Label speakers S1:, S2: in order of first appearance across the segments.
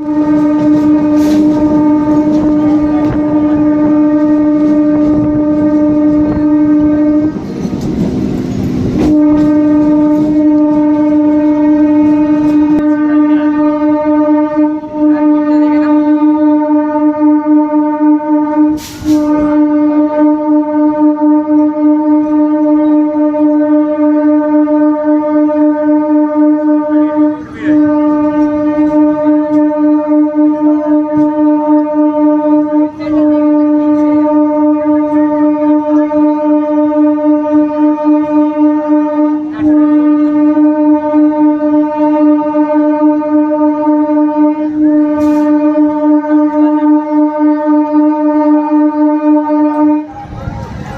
S1: you.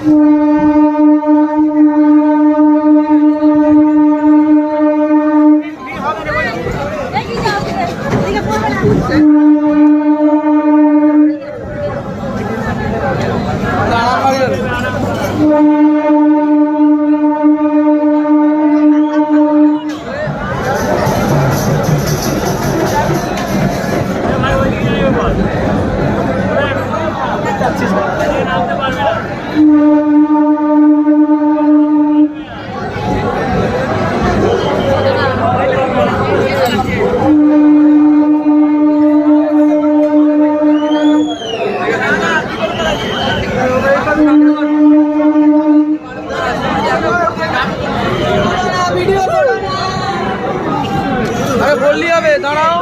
S1: আরে বললি হবে দাঁড়াও।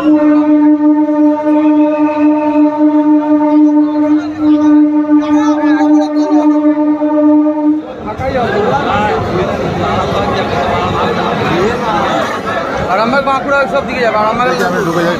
S1: আরামবাগ বাঁকুড়া সব দিকে যাবে আরামবাগ
S2: ঢুকে যাবে ঢুকে যাই।